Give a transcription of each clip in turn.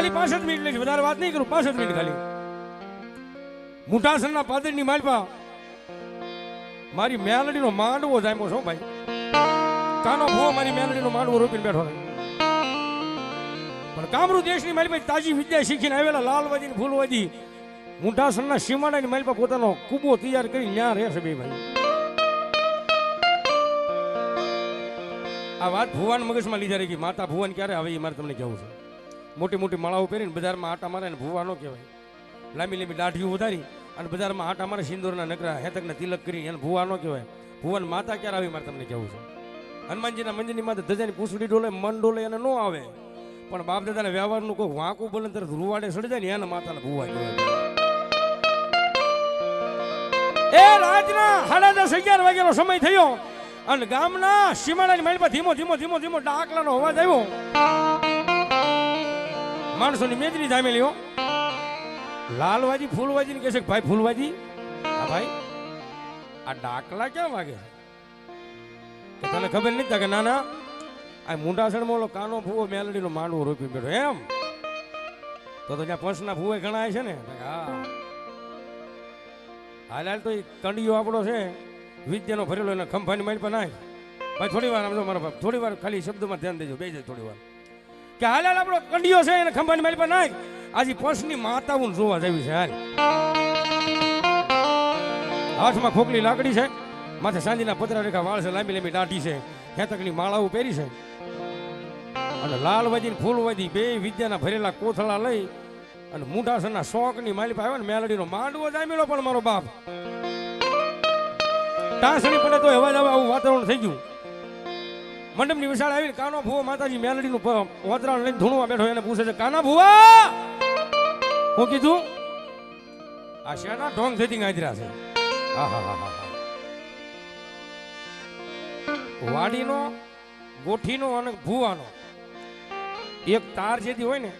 ખાલી પાસઠ મિનિટ લઈશ વધારે વાત નહીં કરું. પાસઠ મિનિટ ખાલી. મુઠાસણના પાદરની માલપા. મારી મેલડીનો માંડવો જામ્યો છો ભાઈ. કાનો ભો મારી મેલડીનો માંડવો રોપીને બેઠો પણ કામરૂ દેશની મારી તાજી વિદ્યા શીખીને આવેલા લાલવાજી ફૂલવાજી મુઠાસણના સીમાડાની મારી પોતાનો કુબો તૈયાર કરી ન્યા રહેશે બે ભાઈ. આ વાત ભુવાન મગજમાં લીધા રહી ગઈ માતા ભુવન ક્યારે આવે એ મારે તમને કહેવું છે. મોટી મોટી માળાઓ પહેરીને બજારમાં આટા મારે ને ભૂવા ન કહેવાય. લાંબી લાંબી દાઢીઓ વધારી અને બજારમાં આટા મારે, સિંદૂરના નકરા, હેતકને તિલક કરી એને ભૂવા ન કહેવાય. ભુવન માતા ક્યારે આવી મારે તમને કહેવું છે? હનુમાનજીના મંદિરની માથે ધજાની પૂછડી ડોલે મન ડોલે એને ન આવે. પણ બાપ દાદાના વ્યવહારનું કોઈ વાંકું બોલે તરફ રૂવાડે સડી જાય ને એના માતાને ભૂવા કહેવાય. એ રાતના સાડા દસ અગિયાર વાગ્યાનો સમય થયો અને ગામના સીમાડાની મારી ધીમો ધીમો ધીમો ધીમો ડાકલાનો અવાજ આવ્યો. માણસોની મેદની જામેલી હો. લાલવાજી, ફૂલવાજી ને કહેશે ભાઈ, ફૂલવાજી, હા ભાઈ, આ ડાકલા ક્યાં વાગે? તને ખબર નથી કે ના ના આ મુંડાસણમાં ઓલો કાનો ભૂવો મેલડીનો માંડવો રોપી બેઠો. એમ? તો તો ત્યાં પંચના ભૂવે ઘણા છે ને? હા. હાલ તો એ કંડિયો આપણો છે. વિદ્યાનો ભરેલો એને ખંભાની મારી પર નાય ભાઈ, થોડી વાર મારા બાપ, થોડી વાર ખાલી શબ્દમાં ધ્યાન દેજો બે જાય થોડી વાર. કે હાલ હાલ, આપણો કંડિયો છે એને ખંભાની મારી પર નાખ. આજે પંચની માતાઓને જોવા જેવી છે, હાલ. હાથમાં ખોખલી લાકડી છે, માથે સાંજના પતરા રેખા વાળ છે, લાંબી લાંબી દાઢી છે. હેતકની માળાઓ પહેરી છે. અને લાલવાજી ફૂલ ફૂલવાજી બે વિદ્યાના ભરેલા કોથળા લઈ અને મુંડાસરના શોખની માલી પાસે આવ્યો ને મેલડીનો માંડવો જામેલો પણ મારો બાપ. ટાંસણી પડે તો હવા આવે, આવું વાતાવરણ થઈ ગયું. મંડપની વિશાળ આવીને કાનો ભૂવો માતાજી મેલડીનું વાતરાણ લઈને ધૂણવા બેઠો એને પૂછે છે, કાના ભૂવા? હું કીધું, આ શેના ઢોંગ થતી ગાજરા છે? આહાહાહા. વાડીનો, ગોઠીનો અને ભૂવાનો. એક તાર જેથી હોય ને,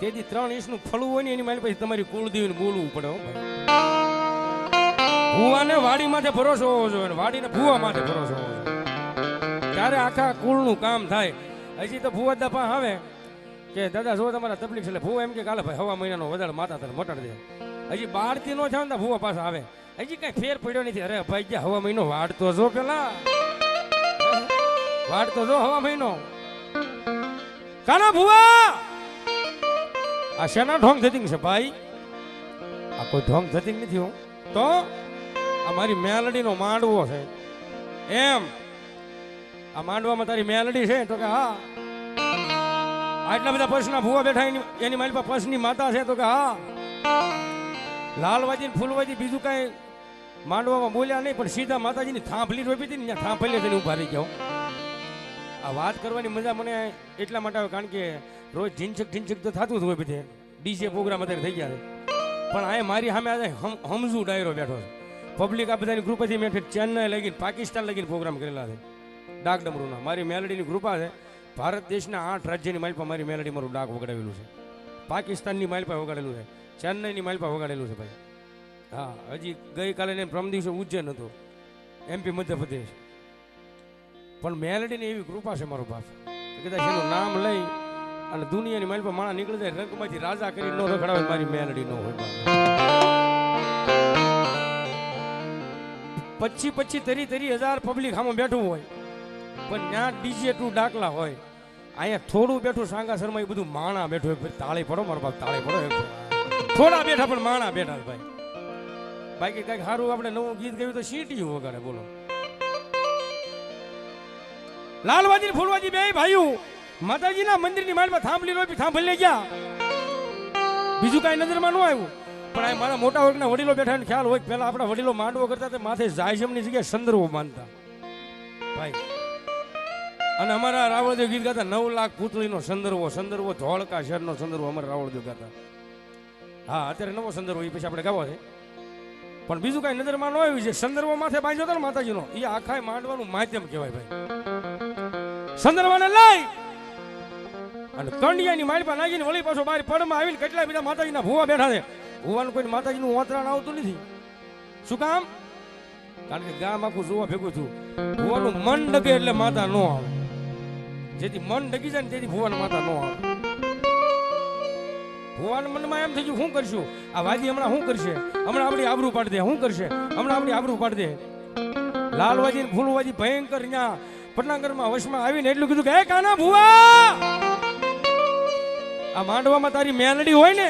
તેથી ત્રણ ઇંચનું ફળું હોય ને, એની મારી પછી તમારી કુળદેવીને બોલવું પડે હો ભૂવાને વાડી માથે ભરોસો હોવો જોઈએ વાડીને ભૂવા માથે ભરોસો હોવો જોઈએ. ત્યારે આખા કુળનું કામ થાય, હજી તો ભૂવા દફા આવે કે, દાદા, જો તમારા તકલીફ છે એટલે ભૂવા એમ કે કાલે ભાઈ, હવા મહિનાનો વધારે માતા તને મટાડી દે. હજી બારથી નો થાય ને ભૂવા પાસે આવે. હજી કઈ ફેર પડ્યો નથી. અરે ભાઈ, ગયા હવા મહિનો વાડતો જો પેલા. વાડતો જો હવા મહિનો. કાના ભૂવા? આ શેના ઢોંગ થતી છે ભાઈ? આ કોઈ ઢોંગ થતી નથી હો. તો આ મારી મેલડીનો માંડવો છે. એમ. આ માંડવામાં તારી મેલડી છે, તો કે હા. આટલા બધા પશના ભૂવા બેઠા એની મારી પાસે પશની માતા છે, તો કે હા. લાલવાજી ફૂલવાજી બીજું કાંઈ માંડવામાં બોલ્યા નહીં, પણ સીધા માતાજીની થાંભલી રોપી હતી ને, ત્યાં થાંભલી જઈને ઊભા રહી ગયો આ વાત કરવાની મજા મને એટલા માટે આવે, કારણ કે રોજ ઢીંચક ઢીંચક તો થતું હતું બધે. ડીજે પ્રોગ્રામ અત્યારે થઈ ગયા પણ આ મારી સામે આજે હમ- હમઝુ ડાયરો બેઠો છે. પબ્લિક આ બધાની ગ્રુપથી મેં ચેન્નઈ લગીને, પાકિસ્તાન લગીને પ્રોગ્રામ કરેલા છે. ડાક ડમરૂના મારી મેલડીની કૃપા છે. ભારત દેશના આઠ રાજ્યની માલપા મારી મેલડી મારું ડાક વગાડેલું છે. પાકિસ્તાનની માલપા વગાડેલું છે. ચેન્નઈની માલપા વગાડેલું છે ભાઈ. હા, હજી ગઈકાલે ને પ્રમ દિવસે ઉજ્જૈન હતું. એમપી મધ્યપ્રદેશ. પણ મેલડીની એવી કૃપા છે મારો બાપ. કદાચ એનું નામ લઈ અને દુનિયાની માલપા પાસે માણા નીકળી જાય, રંગમાંથી રાજા કરી ન રખડાવે મારી મેલડી ન હોય. પચી પચી તરી તરી હજાર પબ્લિક આમાં બેઠું હોય. પણ ત્યાં ડીજે ટુ ડાકલા હોય. અહીંયા થોડું બેઠું સાંગા શર્મા એ બધું માણા બેઠું એક તાળી પડો મારો બાપ તાળી પડો. થોડા બેઠા પણ માણા બેઠા ભાઈ. બાકી કંઈક સારું આપણે નવું ગીત ગાયું તો સીટી વગાડે, બોલો. લાલવાજી ફૂલવાજી બે ભાઈઓ, માતાજીના મંદિરની માળમાં થાંભલી રોપી થાંભલી લઈ ગયા. બીજું કાંઈ નજરમાં ન આવ્યું. પણ આ મારા મોટા વર્ગના વડીલો બેઠા ખ્યાલ હોય પેલા આપણા વડીલો માંડવો કરતા તે માથે જાયસમની જગ્યાએ સંદર્ભો માનતા. ભાઈ અને અમારા રાવળદેવ ગીત ગાતા નવ લાખ પૂતળીનો સંદર્ભો સંદર્ભો ધોળકા શહેરનો સંદર્ભો અમારા રાવળદેવ ગાતા. હા, અત્યારે નવો સંદર્ભો એ પછી આપણે ગાવો છે. પણ બીજું કાંઈ નજરમાં ન આવ્યું છે. સંદર્ભો માથે બાંધ્યો હતો ને માતાજીનો. એ આખા માંડવાનું માધ્યમ કહેવાય ભાઈ. સંદર્ભોને લઈ અને કંડિયાની મારી પાસે નાગીને વળી પાછો બહાર પડમાં આવીને કેટલા બધા માતાજીના ભૂવા બેઠા છે. ભૂવાનું કોઈ માતાજીનું ઓતરાણ આવતું નથી. શું કામ? કારણ કે ગામ આખું જોવા ભેગું થયું. ભૂવાનું મન ડગે એટલે માતા ન આવે. જેથી મન ડગી જાય ને તેથી ભુવન માતા ન આવે. મનમાં એમ થઈ ગયું શું કરશું? આ વાજી હમણાં શું કરશે? હમણાં આપણી આબરૂ પાડી દે શું કરશે? હમણાં આપણી આબરૂ પાડી દે. લાલવાજી ને ફૂલવાજી ભયંકર ન્યા પટનાગરમાં વશમાં આવીને એટલું કીધું કે હે કાના ભુવા? આ માંડવામાં તારી મેલડી હોય ને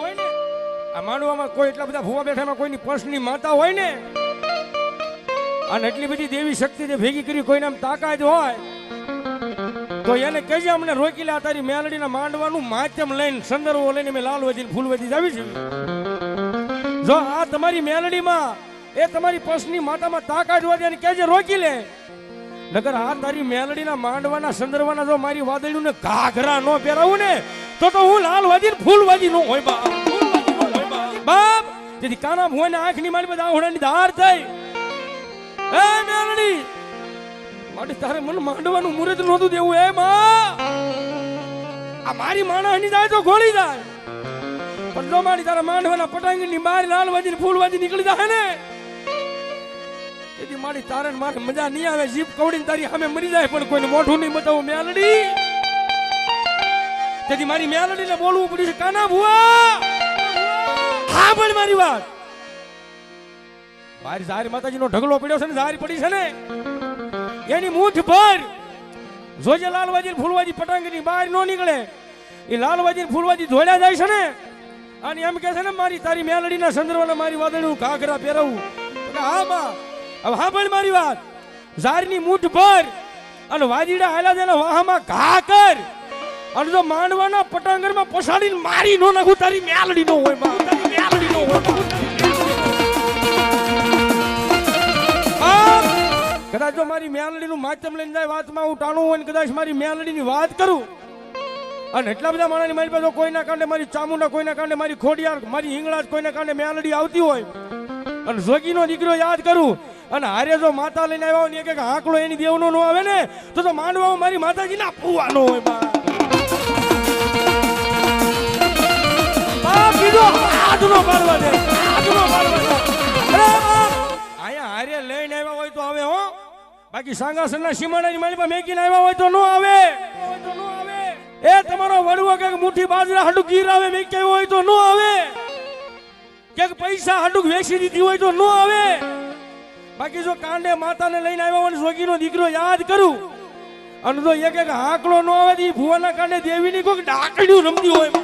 હોય ને, આ માંડવામાં કોઈ એટલા બધા ભુવા બેઠામાં કોઈની પર્સની માતા હોય ને, અને એટલી બધી દેવી શક્તિ જે ભેગી કરી કોઈને આમ તાકાત હોય તો એને કહેજે, અમને રોકી લે તારી મેલડીના માંડવાનું માધ્યમ લઈને, સંદર્ભો લઈને મેં લાલવજી ને ફૂલવજી વધી આવી છે. જો આ તમારી મેલડીમાં, એ તમારી પર્સની માતામાં તાકાત હોય એને કહેજે, રોકી લે. નગર આ તારી મેલડીના માંડવાના સંદર્ભના જો મારી વાદળીનું ને ઘાઘરા નો પહેરાવું ને, તો તો હું લાલવાજી ને ફૂલવાજી નો હોય બા ફૂલવાજી નો હોય બા. બાપ, તેથી કાના ભુવાને આંખની મારી બધા આહોડાની ધાર થઈ. એ મેલડી માટે તારે મને માંડવાનું મુહૂર્ત નહોતું દેવું એ માં? આ મારી માણસની જાય તો ગોળી જાય. પણ જો મારી તારા માંડવાના પટાંગની બહાર લાલ વાજી ફૂલ વાજી નીકળી જાય ને, તેથી મારી તારે મારે મજા નહીં આવે જીપ કવડીને તારી સામે મરી જાય, પણ કોઈને મોઢું નહીં બતાવું, મેલડી. તેથી મારી મેલડીને બોલવું પડ્યું છે, કાના ભુવા? હા પણ મારી વાત. મારી ઝારી માતાજીનો ઢગલો પડ્યો છે ને, ઝારી પડી છે ને. એની મૂઠ ભર જોજે લાલવાજી ફૂલવાજી પટાંગની બહાર નો નીકળે, એ લાલવાજી ફૂલવાજી ધોળ્યા જાય છે ને, અને એમ કે છે ને, મારી તારી મેલડીના સંદર્ભમાં મારી વાદળું ઘાઘરા પહેરવું. હા માં હવે હા, પણ મારી વાત. ઝારની મૂઠ ભર અને વાજીડા હાલા છે વાહમાં ઘા કર. અને જો માંડવાના પટાંગરમાં પછાડીને મારી નો નાખું, તારી મેલડી નો હોય તારી મેલડી નો હોય કદાચ જો મારી મેલડીનું માધ્યમ લઈને જાય વાતમાં હું ટાણું હોય ને કદાચ મારી મેલડીની વાત કરું. અને એટલા બધા માણસની મારી પાસે કોઈના કારણે મારી ચામુંડા, કોઈના કારણે મારી ખોડિયાર, મારી હિંગળાજ, કોઈના કારણે મેલડી આવતી હોય. અને જોગીનો દીકરો યાદ કરું. અને હારે જો માતા લઈને આવ્યા હોય ને એક આંકડો એની દેવનો નો આવે ને, તો તો માંડવામાં મારી માતાજીના પૂવાનો હોય બા. કીધું હાથનો પાડવા દે. બાકી સાંગાસરના સીમાડાની માલિપા મેકીને આવ્યા હોય તો નો આવે. એ તમારો વડવો કે મુઠ્ઠી બાજરા હાડું ગીરાવે મેક્યા હોય તો ન આવે. કે પૈસા હાડું વેચી દીધી હોય તો નો આવે. બાકી જો કાંડે માતાને લઈને આવ્યા હોય જોગીનો દીકરો યાદ કરું. અને જો એક એક હાકડો નો આવે તો ભુવાના કાંડે દેવીની કોઈ ડાકડ્યું રમતી હોય.